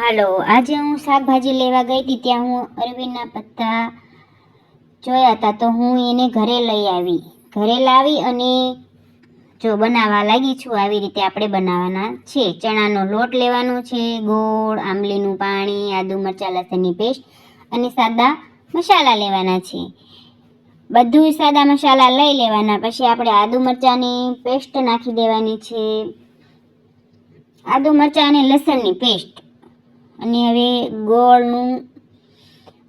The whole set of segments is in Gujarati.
હાલો, આજે હું શાકભાજી લેવા ગઈ હતી, ત્યાં હું અરવીના પત્તા જોયા હતા, તો હું એને ઘરે લઈ આવી. ઘરે લાવી અને જો બનાવવા લાગી છું, આવી રીતે આપણે બનાવવાના છે. ચણાનો લોટ લેવાનો છે, ગોળ, આંબલીનું પાણી, આદુ મરચાં, લસણની પેસ્ટ અને સાદા મસાલા લેવાના છે. બધું સાદા મસાલા લઈ લેવાના, પછી આપણે આદુ મરચાંની પેસ્ટ નાખી દેવાની છે. આદુ મરચાં અને લસણની પેસ્ટ. અને હવે ગોળનું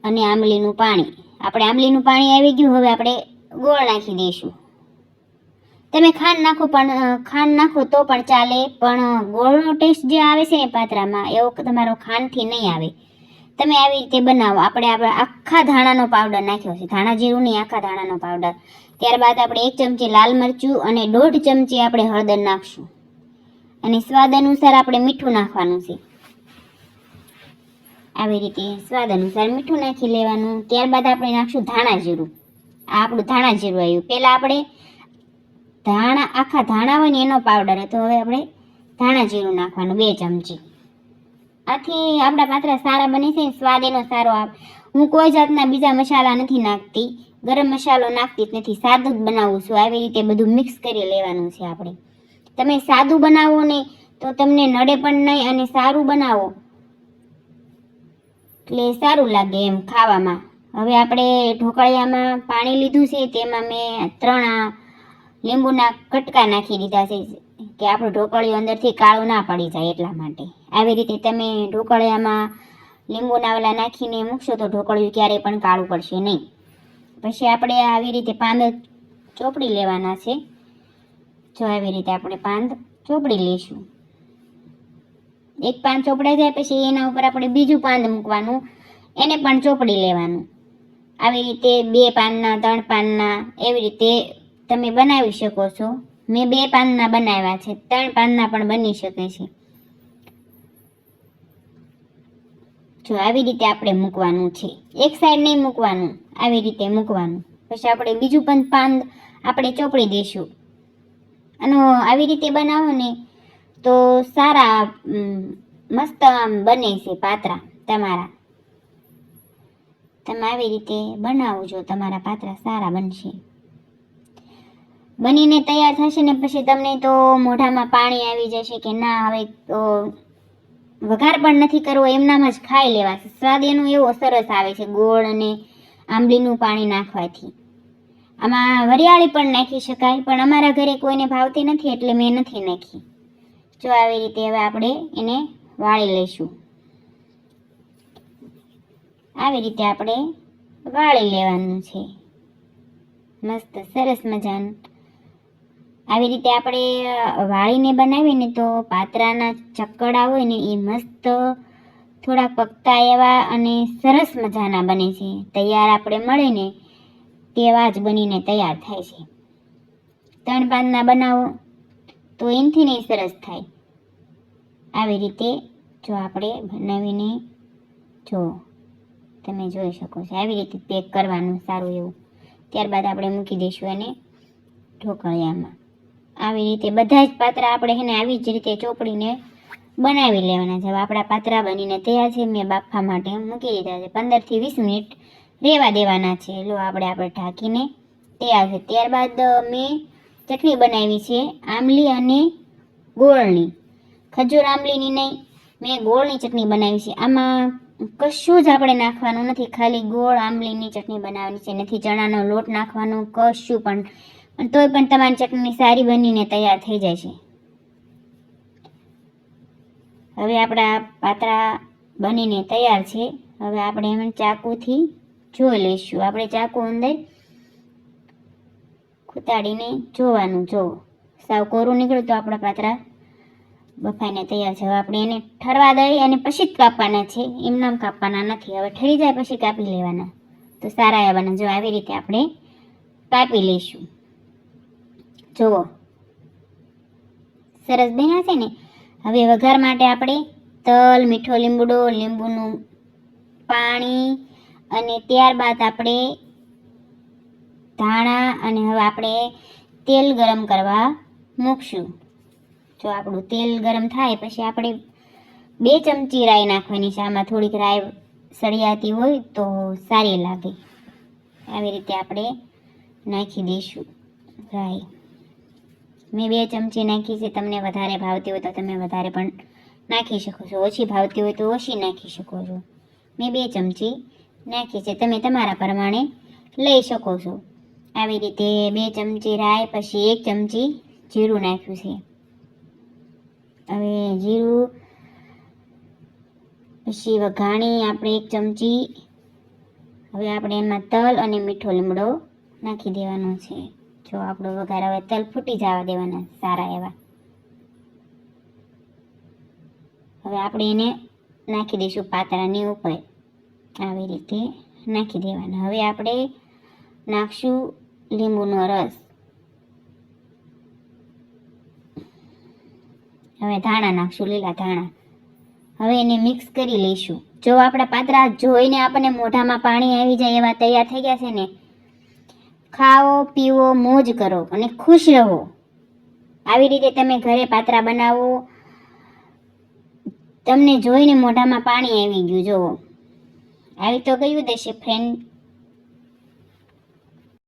અને આંબલીનું પાણી. આપણે આંબલીનું પાણી આવી ગયું, હવે આપણે ગોળ નાખી દઈશું. તમે ખાંડ નાખો પણ ખાંડ નાખો તો પણ ચાલે, પણ ગોળનો ટેસ્ટ જે આવે છે ને પાત્રામાં, એવો તમારો ખાંડથી નહીં આવે. તમે આવી રીતે બનાવો. આપણે આપણે આખા ધાણાનો પાવડર નાખ્યો છે. ધાણા જીરું નહીં, આખા ધાણાનો પાવડર. ત્યારબાદ આપણે એક ચમચી લાલ મરચું અને દોઢ ચમચી આપણે હળદર નાખશું. અને સ્વાદ અનુસાર આપણે મીઠું નાખવાનું છે. આવી રીતે સ્વાદ અનુસાર મીઠું નાખી લેવાનું. ત્યારબાદ આપણે નાખશું ધાણા જીરું. આ આપણું ધાણા જીરું આવ્યું. પહેલાં આપણે ધાણા, આખા ધાણા હોય ને એનો પાવડર હતો. હવે આપણે ધાણા જીરું નાખવાનું, બે ચમચી. આથી આપણા પાત્રા સારા બને છે સ્વાદ એનો સારો આપ. હું કોઈ જાતના બીજા મસાલા નથી નાખતી. ગરમ મસાલો નાખતી જ નથી. સાદું જ બનાવું છું. આવી રીતે બધું મિક્સ કરી લેવાનું છે આપણે. તમે સાદું બનાવો ને તો તમને નડે પણ નહીં અને સારું બનાવો. એટલે સારું લાગે એમ ખાવામાં. હવે આપણે ઢોકળિયામાં પાણી લીધું છે, તેમાં મેં ત્રણ લીંબુના કટકા નાખી દીધા છે, કે આપણું ઢોકળિયું અંદરથી કાળું ના પડી જાય એટલા માટે. આવી રીતે તમે ઢોકળિયામાં લીંબુના ઓલા નાખીને મૂકશો તો ઢોકળિયું ક્યારેય પણ કાળું પડશે નહીં. પછી આપણે આવી રીતે પાંદ ચોપડી લેવાના છે. જો આવી રીતે આપણે પાંદ ચોપડી લઈશું. એક પાન ચોપડાઈ જાય પછી એના ઉપર આપણે બીજું પાન મૂકવાનું, એને પણ ચોપડી લેવાનું. આવી રીતે બે પાનના ત્રણ પાનના એવી રીતે તમે બનાવી શકો છો. મેં બે પાનના બનાવ્યા છે, ત્રણ પાનના પણ બની શકે છે. જો આવી રીતે આપણે મૂકવાનું છે. એક સાઈડ નહીં મૂકવાનું, આવી રીતે મૂકવાનું. પછી આપણે બીજું પણ પાન આપણે ચોપડી દઈશું. અને આવી રીતે બનાવો ને તો સારા મસ્ત આમ બને છે પાત્રા તમારા. તમે આવી રીતે બનાવજો તમારા પાત્રા સારા બનશે. બનીને તૈયાર થશે ને પછી તમને તો મોઢામાં પાણી આવી જશે કે ના, હવે તો વઘાર પણ નથી કરવો, એમનામાં જ ખાઈ લેવાશે. સ્વાદ એનું એવો સરસ આવે છે, ગોળ અને આંબલીનું પાણી નાખવાથી. આમાં વરિયાળી પણ નાખી શકાય, પણ અમારા ઘરે કોઈને ભાવતી નથી, એટલે મેં નથી નાખી. જો આવી રીતે હવે આપણે એને વાળી લઈશું. આવી રીતે આપણે વાળી લેવાનું છે. મસ્ત, સરસ મજાનું. આવી રીતે આપણે વાળીને બનાવીએ ને તો પાત્રાના ચક્કડા હોય ને એ મસ્ત થોડા પકતા એવા અને સરસ મજાના બને છે. તૈયાર આપણે મળે ને તેવા જ બનીને તૈયાર થાય છે. ત્રણ પાનના બનાવો. તો એનથી નહીં સરસ થાય. આવી રીતે જો આપણે બનાવીને જો તમે જોઈ શકો છો, આવી રીતે પેક કરવાનું સારું એવું. ત્યારબાદ આપણે મૂકી દઈશું એને ઢોકળિયામાં. આવી રીતે બધા જ પાત્રા આપણે એને આવી જ રીતે ચોપડીને બનાવી લેવાના. છે આપણા પાત્રા બનીને તૈયાર છે, મેં બાફા માટે મૂકી દીધા છે. પંદરથી વીસ મિનિટ રહેવા દેવાના છે. લો, આપણે આપણે ઢાંકીને તૈયાર છે. ત્યારબાદ મેં ચટણી બનાવી છે આમલી અને ગોળની. ખજૂર આમલીની નહીં, મેં ગોળની ચટણી બનાવી છે. આમાં કશું જ આપણે નાખવાનું નથી, ખાલી ગોળ આમલીની ચટણી બનાવવાની છે. નથી ચણાનો લોટ નાખવાનો, કશું પણ તોય પણ તમારી ચટણી સારી બનીને તૈયાર થઈ જાય છે. હવે આપણા પાતરા બનીને તૈયાર છે. હવે આપણે એમ ચાકુથી જોઈ લઈશું. આપણે ચાકુ અંદર ખૂતાડીને જોવાનું. જો સાવ કોરું નીકળ્યું તો આપણા પાત્રા બફાઈને તૈયાર છે. હવે આપણે એને ઠરવા દઈ અને પછી જ કાપવાના છે. એમનામ કાપવાના નથી. હવે ઠરી જાય પછી કાપી લેવાના. તો સારા આવવાના જો આવી રીતે આપણે કાપી લઈશું. જુઓ. સરસ બન્યા છે ને? હવે વઘાર માટે આપણે તલ, મીઠો લીંબુડો, લીંબુનું પાણી અને ત્યારબાદ આપણે ધાણા અને હવે આપણે તેલ ગરમ કરવા મૂકશું. જો આપણું તેલ ગરમ થાય, પછી આપણે બે ચમચી રાઈ નાખવાની છે. આમાં થોડીક રાઈ સળિયાતી હોય તો સારી લાગે. આવી રીતે આપણે નાખી દઈશું રાઈ. મેં બે ચમચી નાખી છે. તમને વધારે ભાવતી હોય તો તમે વધારે પણ નાખી શકો છો. ઓછી ભાવતી હોય તો ઓછી નાખી શકો છો. મેં બે ચમચી નાખી છે. તમે તમારા પ્રમાણે લઈ શકો છો. આવી રીતે બે ચમચી રાઈ પછી એક ચમચી જીરું નાખ્યું છે. હવે જીરું પછી વઘાણી આપણે એક ચમચી. હવે આપણે એમાં તલ અને મીઠો લીમડો નાખી દેવાનો છે. જો આપણો વઘાર હવે તલ ફૂટી જવા દેવાના સારા એવા. હવે આપણે એને નાખી દઈશું પાતળાની ઉપર. આવી રીતે નાખી દેવાના. હવે આપણે નાખશું લીંબુનો રસ હવે ધાણા નાખશું, લીલા ધાણા. હવે એને મિક્સ કરી લઈશું. જો આપણા પાત્રા જોઈને આપણને મોઢામાં પાણી આવી જાય એવા તૈયાર થઈ ગયા છે ને, ખાઓ પીવો મોજ કરો અને ખુશ રહો. આવી રીતે તમે ઘરે પાતરા બનાવો. તમને જોઈને મોઢામાં પાણી આવી ગયું, જુઓ. આવી તો કયું દેશે ફ્રેન્ડ